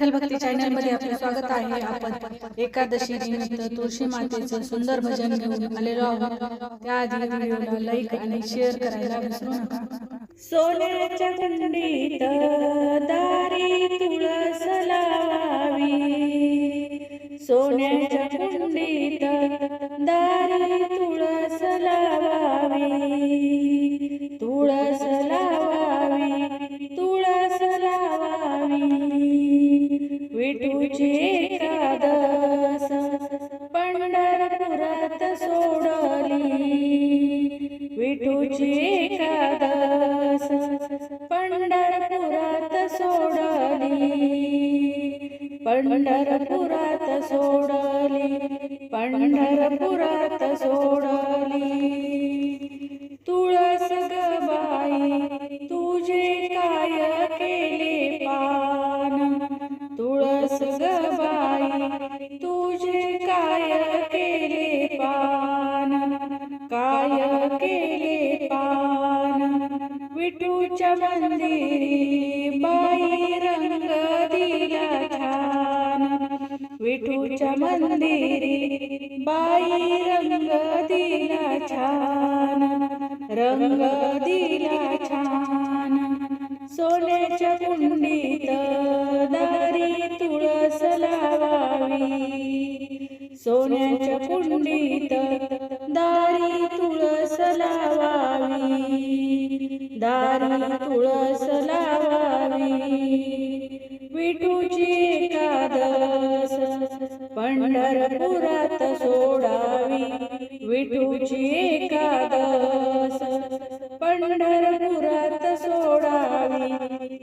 विठ्ठल भक्ती चॅनलमध्ये आपले स्वागत आहे. आपण एकादशी निमित्त तुळशी मातेचं सुंदर भजन घेऊन आलेलो आहोत. त्याआधी व्हिडिओला लाईक आणि शेअर करायला विसरू नका. सोन्याच्या कुंडीत दारी तुळस लावावी. सोन्याच्या विठूची एकादस पंढरपुरात सोडली विठूची एकादस पंढरपुरात सोडली पंढरपुरात सोडली पंढरपुरात मंदिरी बाई रंग दिला छान. रंग दिला छान सोन्याच्या कुंडीत दारी तुळस लावावी सोन्याच्या कुंडीत दारी तुळस लावावी. दारी तुळस पंढरपुरात सोडावी. विठूची एकादस. पंढरपुरात सोडावी.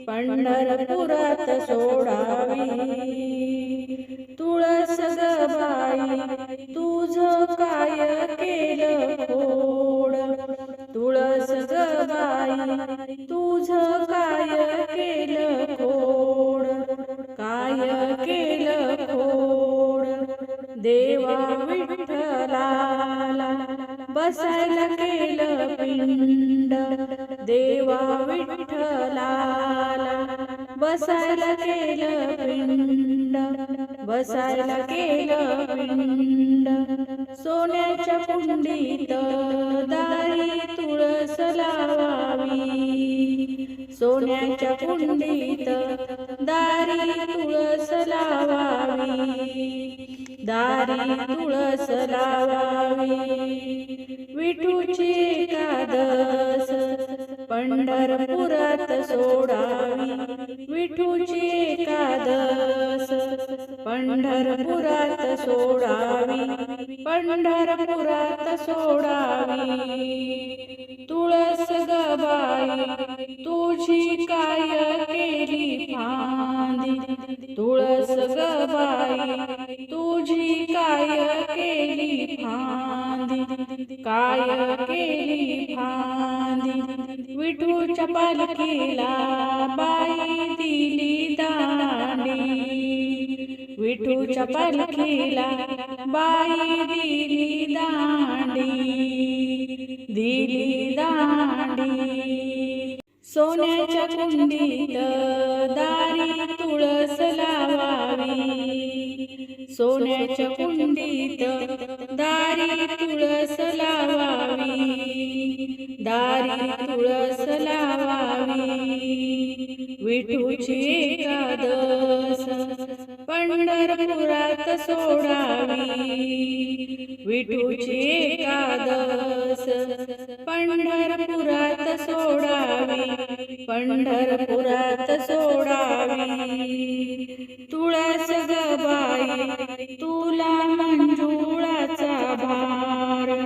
पंढरपुरात सोडावी. तुळस गबाई तुझ काय केलं खोड तुळस गबाई तुझ काय केलं खोड काय देवा विठ्ठला बसायला केलं पिंड. देवा विठ्ठला बसायला केलं पिंड. बसायला केलं पिंड. सोन्याच्या कुंडीत दारी तुळस लावावी. सोन्याच्या कुंडीत दारी तुळस दारी तुळस लावावी. विठूची एकादस पंढरपुरात सोडावी. विठूची एकादस पंढरपुरात सोडावी. पंढरपुरात सोडावी. तुळस गबाई तुझी काय केली फांदी. तुळस गबाई काय केली फांदी विठूच्या पालखीला बाई दिली दांडी विठूच्या पालखीला बाई दिली दांडी दिली दांडी सोन्याच्या कुंडीत सोन्याच्या कुंडीत दारी तुळस लावावी. दारी तुळस लावावी. विठूची एकादस पंढरपुरात सोडावी. विठूची एकादस पंढरपुरात सोडावी. पंढरपुरात सोडावी. तुला मंजुळाचा भार.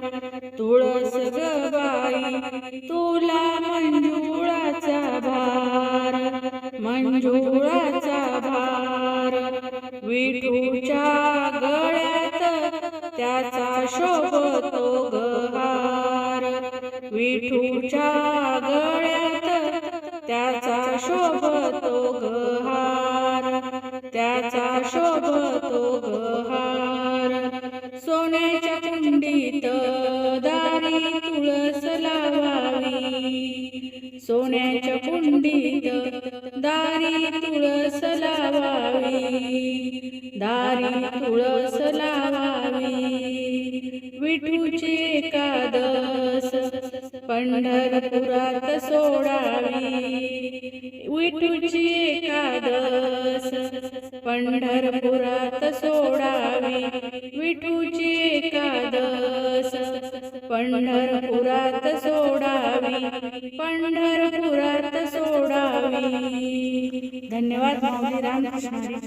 तुळस गबाई तुला मंजुळाचा भार. मंजुळाचा भार. विठूच्या गळ्यात त्याचा शोभतो गहार. विठूच्या गळ्यात त्याचा शोभतो गहार. त्याचा लावावी दारी तुळस लावावी सोडावी दारी तुळस लावावी. विठूची एकादस पंढरपुरात सोडावी. विठूची एकादस पंढरपुरात सोडावी. विठूची एकादस पंढरपुरात सोडावी. पंढरपुरात सोडावी. धन्यवाद माऊली रामकृष्ण हरी.